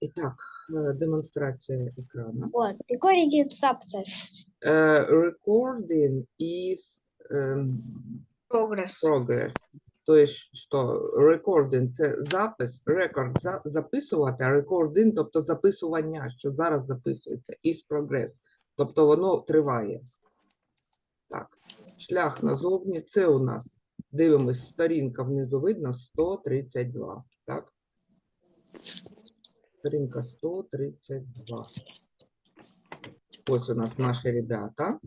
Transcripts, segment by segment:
І так, е, демонстрація екрану. Вот, recording substance. Е, Recording is ем, Progress. progress. Тобто, що recording – це запис, record – за, записувати, а recording – тобто записування, що зараз записується, is progress. Тобто воно триває. Так, шлях назовні, це у нас, дивимось, сторінка внизу видно 132, так? Сторінка 132. Ось у нас наші ребята.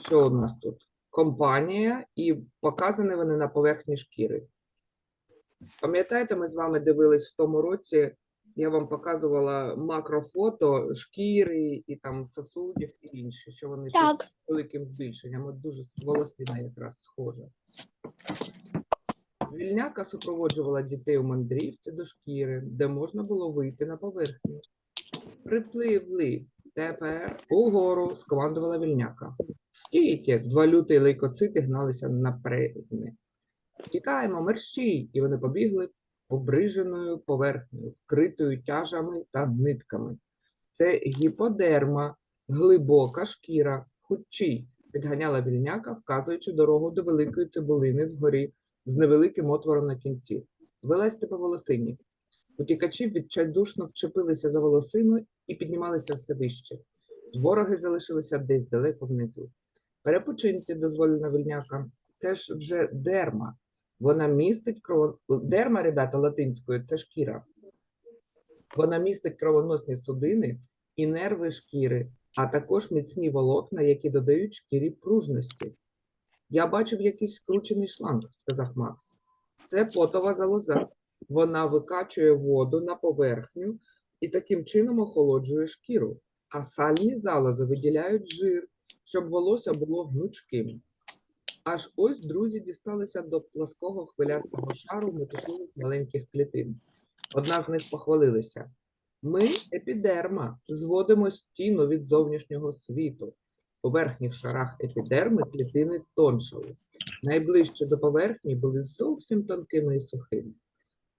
Що у нас тут? Компанія, і показані вони на поверхні шкіри. Пам'ятаєте, ми з вами дивились в тому році, я вам показувала макрофото шкіри і там сосудів і інше, що вони Так, з великим збільшенням. От дуже волосина якраз схожа. Вільняка супроводжувала дітей у мандрівці до шкіри, де можна було вийти на поверхню. Припливли тепер угору, скомандувала вільняка. Стійте, два люті лейкоцити гналися наперед. Тікаємо, мерщій, і вони побігли обриженою поверхнею, вкритою тяжами та нитками. Це гіподерма, глибока шкіра, худчий, підганяла вільняка, вказуючи дорогу до великої цибулини вгорі з невеликим отвором на кінці. Вилазьте по волосині. Утікачі відчайдушно вчепилися за волосину і піднімалися все вище. Вороги залишилися десь далеко внизу. Перепочиньте, дозволена вільняка. Це ж вже дерма. Вона містить кров... Дерма, ребята, латинською це шкіра. Вона містить кровоносні судини і нерви шкіри, а також міцні волокна, які додають шкірі пружності. Я бачив якийсь скручений шланг, сказав Макс. Це потова залоза. Вона викачує воду на поверхню і таким чином охолоджує шкіру. А сальні залози виділяють жир, щоб волосся було гнучким. Аж ось друзі дісталися до плаского хвилястого шару метушливих маленьких клітин. Одна з них похвалилася. Ми, епідерма, зводимо стіну від зовнішнього світу. У верхніх шарах епідерми клітини тоншали. Найближче до поверхні були зовсім тонкими і сухими.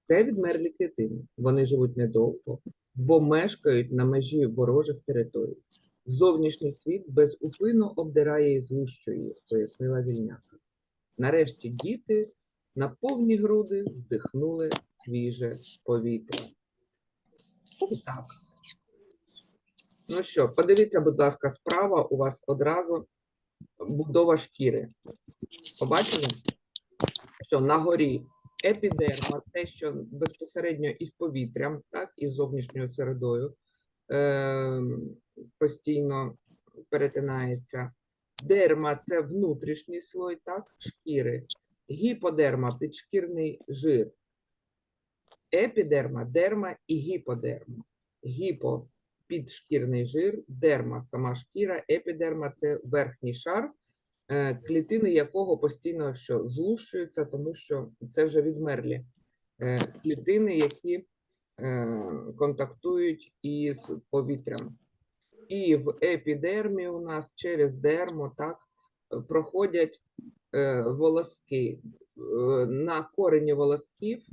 Це відмерлі клітини. Вони живуть недовго, бо мешкають на межі ворожих територій. Зовнішній світ безупинно обдирає і згущує їх, пояснила вільняка. Нарешті діти на повні груди вдихнули свіже повітря. І так. Ну що, подивіться, будь ласка, справа у вас одразу будова шкіри. Побачили, що на горі епідерма, те, що безпосередньо із повітрям, так, із зовнішньою середою е, постійно перетинається. Дерма це внутрішній слой, так, шкіри. Гіподерма підшкірний жир. Епідерма, дерма і гіподерма. Гіпо підшкірний жир, дерма сама шкіра, епідерма це верхній шар, е, клітини якого постійно що злущуються, тому що це вже відмерлі е, клітини, які е, контактують із повітрям. І в епідермі у нас через дермо так проходять волоски. На корені волосків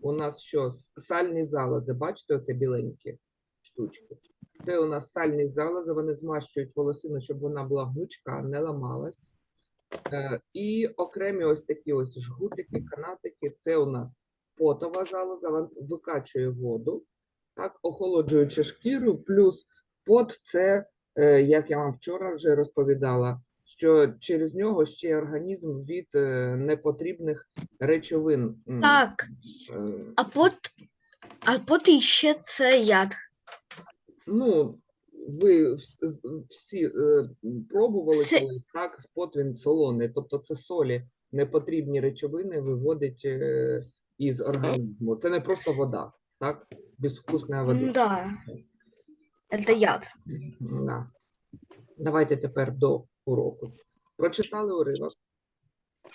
у нас що? Сальні залози. Бачите, оце біленькі штучки. Це у нас сальні залози, вони змащують волосину, щоб вона була гнучка, не ламалась. Е, І окремі ось такі ось жгутики, канатики, це у нас потова залоза, вона викачує воду, так, охолоджуючи шкіру, плюс пот це, е, як я вам вчора вже розповідала, що через нього ще організм від е, непотрібних речовин. Так, а пот, а пот іще це яд. Ну, ви всі е, пробували Це- колись, так, спот він солоний, тобто це солі, непотрібні речовини виводить е, із організму. Це не просто вода, так? Безвкусна вода. Да. Це яд. Да. Давайте тепер до уроку. Прочитали уривок.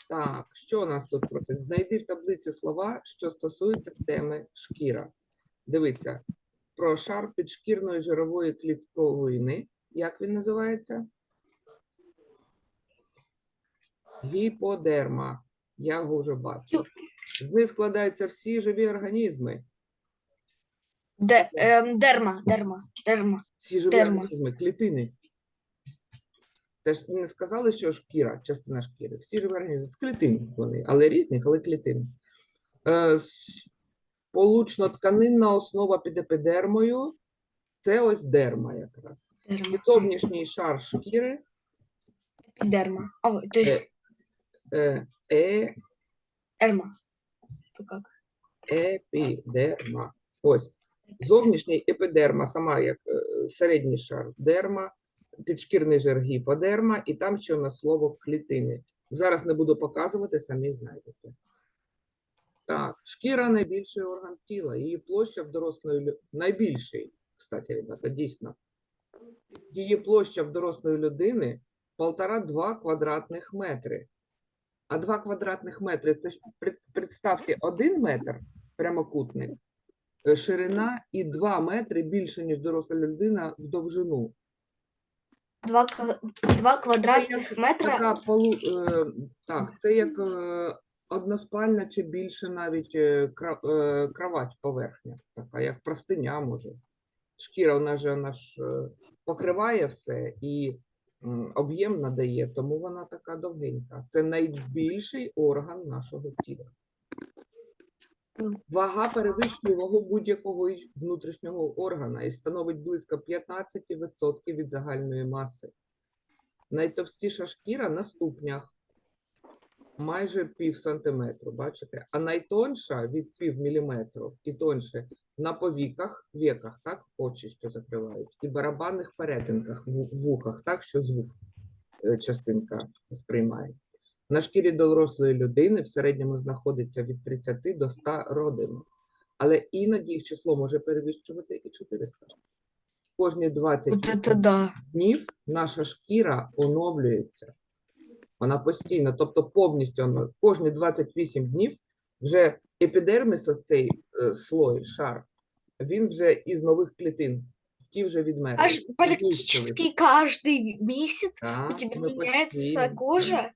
Так, що у нас тут просить? Знайди в таблиці слова, що стосуються теми шкіра. Дивіться, про шар підшкірної жирової клітковини. Як він називається? Гіподерма. Я його вже бачу. З них складаються всі живі організми. Де, ем, дерма, дерма, дерма. Всі живі Дерма. організми, клітини. Це ж не сказали, що шкіра, частина шкіри. Всі живі організми з клітин вони, але різних, але клітин. Е, Получно-тканинна основа під епідермою це ось дерма якраз. Дерма. І зовнішній шар шкіри Дерма. О, то есть е, е. То как? епідерма. Ось. Зовнішній епідерма, сама як е, середній шар дерма, підшкірний жир гіподерма, і там ще у нас слово клітини. Зараз не буду показувати, самі знайдете. Так, шкіра найбільший орган тіла. Її площа в дорослої найбільший, кстати, ребята, дійсно. Її площа в дорослої людини 1,5-2 квадратних метри. А 2 квадратних метри це ж представте 1 метр прямокутник, е, ширина і 2 метри більше, ніж доросла людина в довжину. Два, кв- два квадратних метра. Така полу, е, так, це як е, односпальна чи більше навіть е, е, кровать поверхня, така як простиня може. Шкіра вона ж вона ж е, покриває все і об'єм надає, тому вона така довгенька. Це найбільший орган нашого тіла. Вага перевищує вагу будь-якого внутрішнього органа і становить близько 15% від загальної маси. Найтовстіша шкіра на ступнях майже пів сантиметру, бачите? А найтонша від пів міліметру і тонше на повіках, веках, так, очі, що закривають, і барабанних перетинках, вухах, так, що звук е, частинка сприймає. На шкірі дорослої людини в середньому знаходиться від 30 до 100 родинок, але іноді їх число може перевищувати і 400. Кожні 20 Вот это да. днів наша шкіра оновлюється. Вона постійно, тобто повністю оно- кожні 28 днів вже епідерміс, ось цей е, слой, шар, він вже із нових клітин. Ті вже відмерли. Аж практически каждый месяц у меняется постійно. кожа.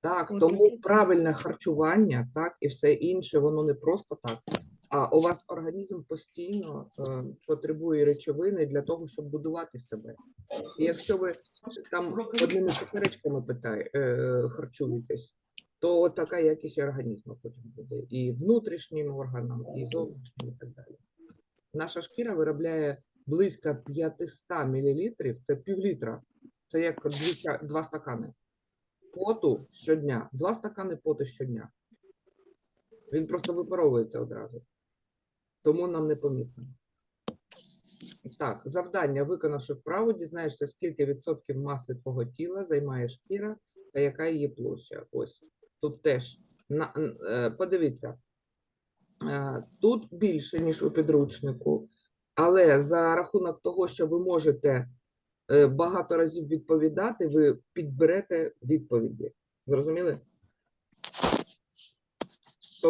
Так, тому правильне харчування, так, і все інше, воно не просто так. А у вас організм постійно е, потребує речовини для того, щоб будувати себе. І якщо ви там одними цукеречками питає, е, харчуєтесь, то от така якість організму потім буде. І внутрішнім органам, і зовнішнім, і так далі. Наша шкіра виробляє близько 500 мл, це півлітра. Це як дві два стакани поту щодня, два стакани поту щодня. Він просто випаровується одразу. Тому нам непомітно. Так, завдання, виконавши вправу, дізнаєшся, скільки відсотків маси твого тіла займає шкіра та яка її площа. Ось тут теж на, е, подивіться, е, тут більше, ніж у підручнику, але за рахунок того, що ви можете е, багато разів відповідати, ви підберете відповіді. Зрозуміли?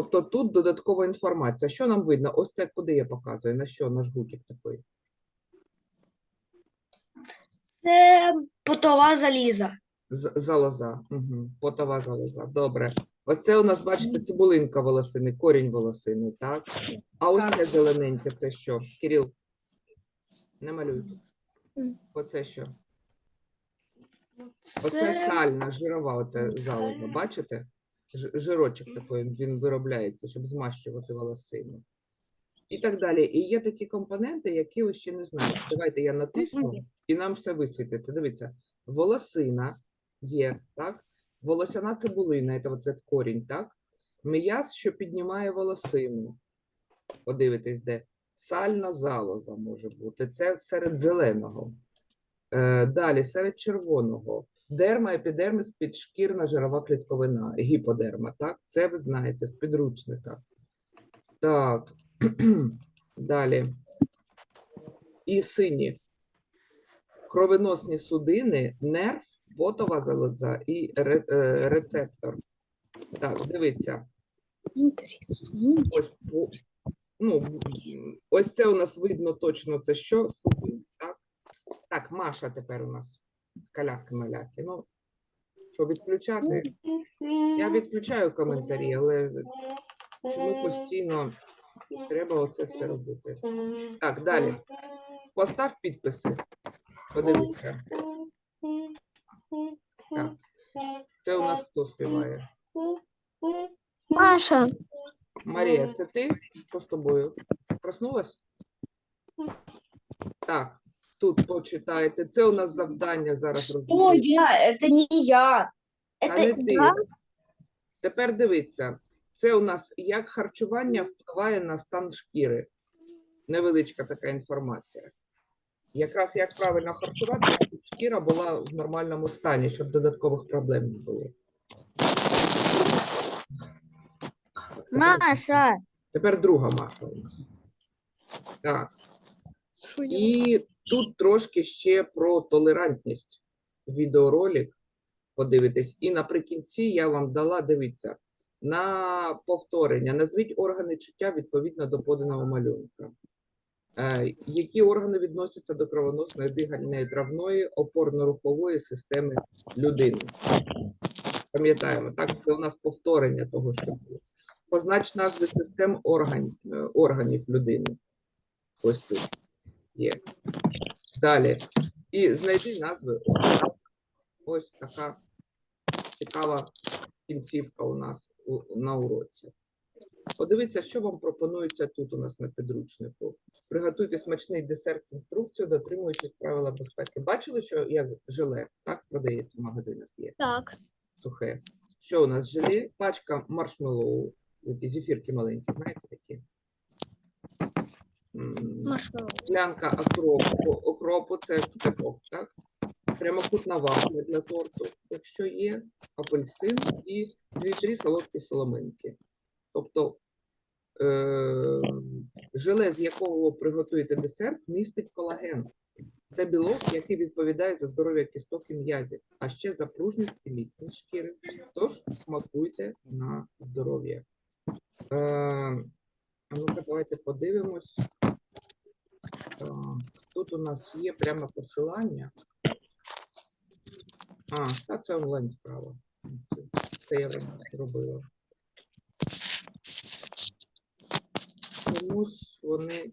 Тобто тут додаткова інформація. Що нам видно? Ось це куди я показую, на що наш гутик такий. Це потова заліза. З- Залоза. Угу. Потова залоза. Добре. Оце у нас, бачите, цибулинка волосини, корінь волосини, так? А ось це зелененьке, це що? Кирил, не малюй. Мгм. Оце що? Оце Це сальна, жирова, оце залоза. Бачите? Жирочок такий, він виробляється, щоб змащувати волосину. І так далі. І є такі компоненти, які ви ще не знаєте. Давайте я натисну, і нам все висвітиться. Дивіться, волосина є, так? Волосяна цибулина, це от этот корінь, так? М'яз, що піднімає волосину. Подивитесь, де. Сальна залоза може бути. Це серед зеленого. Е, далі, серед червоного. Дерма, епідермис, підшкірна жирова клітковина, гіподерма, так? Це ви знаєте з підручника. Так. Далі. І сині. Кровеносні судини, нерв, потова залоза і ре- е, рецептор. Так, дивіться. Ось, ну, ось це у нас видно точно, це що? Судин, так? Так, Маша тепер у нас. Каляки-маляки. Ну, що відключати? Я відключаю коментарі, але Чому постійно треба оце все робити? Так, далі. Постав підписи. Подивіться. Так. Це у нас хто співає? Маша. Марія, це ти? Що з тобою? Проснулась? Так, тут почитаєте. Це у нас завдання зараз Что розберемо. я? Это не я. Та не Это ти. я. Тепер дивіться. Це у нас як харчування впливає на стан шкіри. Невеличка така інформація. Якраз як правильно харчувати, щоб шкіра була в нормальному стані, щоб додаткових проблем не було. Маша. Тепер друга Маша у нас. Так. І тут трошки ще про толерантність. Відеоролик подивитесь. І наприкінці я вам дала, дивіться, на повторення. Назвіть органи чуття відповідно до поданого малюнка. Е, які органи відносяться до кровоносної, дигальної, травної, опорно-рухової системи людини? Пам'ятаємо, так? Це у нас повторення того, що було. Познач назви систем органів, е, органів людини. Ось тут є. Далі. І знайди назви. Ось така цікава кінцівка у нас на уроці. Подивіться, що вам пропонується тут у нас на підручнику. Приготуйте смачний десерт з інструкцією, дотримуючись правила безпеки. Бачили, що як желе, так продається в магазинах є Так. сухе. Що у нас желе? Пачка маршмеллоу, зефірки маленькі, знаєте такі? Склянка окропу, окропу це кипяток, так? Прямокутна вафля для торту, якщо є, апельсин і 2-3 солодкі соломинки. Тобто е- желе, з якого ви приготуєте десерт, містить колаген. Це білок, який відповідає за здоров'я кісток і м'язів, а ще за пружність і міцність шкіри. Тож смакуйте на здоров'я. Е, ну-ка, давайте подивимось. Так, Тут у нас є прямо посилання. А, та це онлайн справа. Це, я вам зробила. Чомусь вони.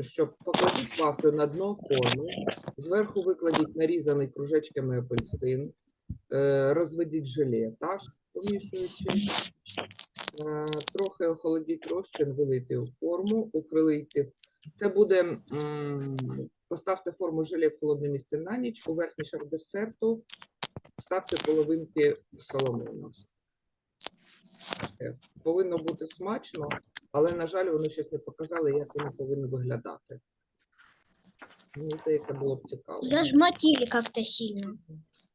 Що покладіть вафлю на дно форми, зверху викладіть нарізаний кружечками апельсин, е, розведіть желе, так, помішуючи. Е, Трохи охолодіть розчин, вилийте у форму, укрилийте. Це буде, поставте форму желе в холодне місце на ніч, у верхній шар десерту ставте половинки соломину. Повинно бути смачно, але, на жаль, вони щось не показали, як воно повинно виглядати. Мені здається, було б цікаво. Зажмотили как-то сильно.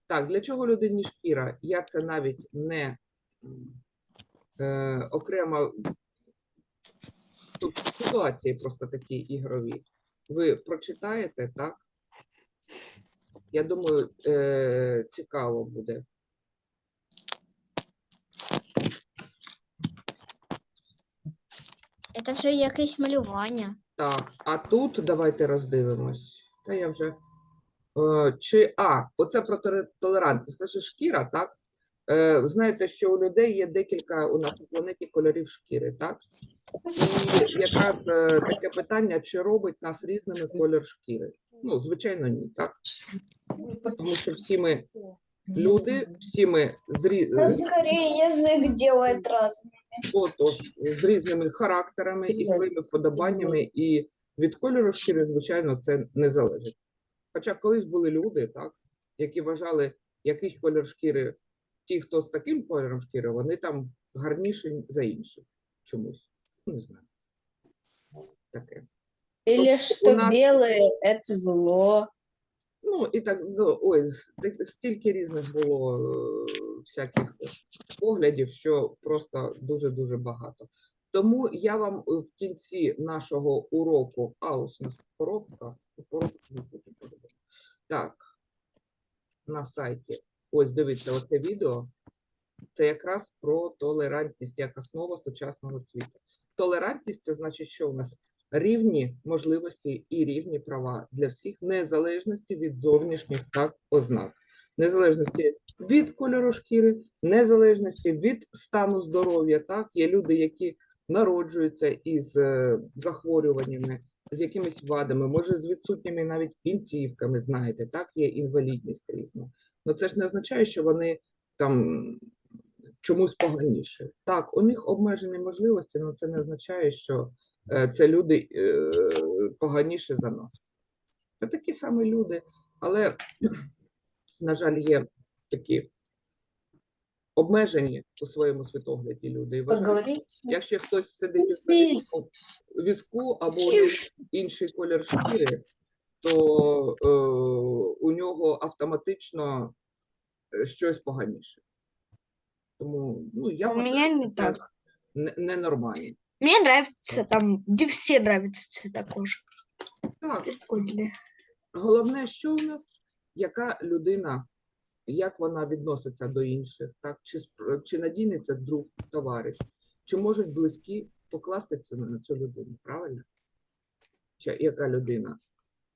Так, для чого людині шкіра? Я це навіть не е, окремо тут ситуації просто такі ігрові. Ви прочитаєте, так? Я думаю, е, цікаво буде. Это вже якесь малювання. Так, а тут давайте роздивимось. Та я вже. Е, чи А, оце про толерантність. Це ж шкіра, так? Е, знаєте, що у людей є декілька у нас на планеті кольорів шкіри, так? І якраз е, таке питання, чи робить нас різними колір шкіри? Ну, звичайно, ні, так? Тому що всі ми люди, всі ми з, рі- Ну, е, скорее язык делает з різними характерами і своїми вподобаннями, і від кольору шкіри, звичайно, це не залежить. Хоча колись були люди, так, які вважали якийсь колір шкіри, ті, хто з таким кольором шкіри, вони там гарніші за інших чомусь. Ну, Не знаю. Таке. Или что нас- белое — это зло. Ну, і так, ну, ой, стільки різних було е, всяких поглядів, що просто дуже-дуже багато. Тому я вам е, в кінці нашого уроку, а ось у нас коробка, коробка не подивитися. Так, на сайті. Ось дивіться, оце відео. Це якраз про толерантність як основа сучасного світу. Толерантність це значить, що у нас рівні можливості і рівні права для всіх, незалежності від зовнішніх так ознак. незалежності від кольору шкіри, незалежності від стану здоров'я. Так, є люди, які народжуються із е, захворюваннями, з якимись вадами, може з відсутніми навіть кінцівками, знаєте, так, є інвалідність різна. Ну це ж не означає, що вони там чомусь поганіше. Так, у них обмежені можливості, але це не означає, що е, це люди е, поганіше за нас. Це такі самі люди, але, на жаль, є такі обмежені у своєму світогляді люди. І вважають, якщо хтось сидить у візку- або інший колір шкіри, то е, у нього автоматично е, щось поганіше. Тому ну, я У вважаю, що не це так. не- ненормально. Мне нравится там, где все нравится цвета кожи. Так, Прикольные. головне, що у нас, яка людина, як вона відноситься до інших, так? Чи, чи надійний друг, товариш, чи можуть близькі покластися на цю людину, правильно? Чи яка людина?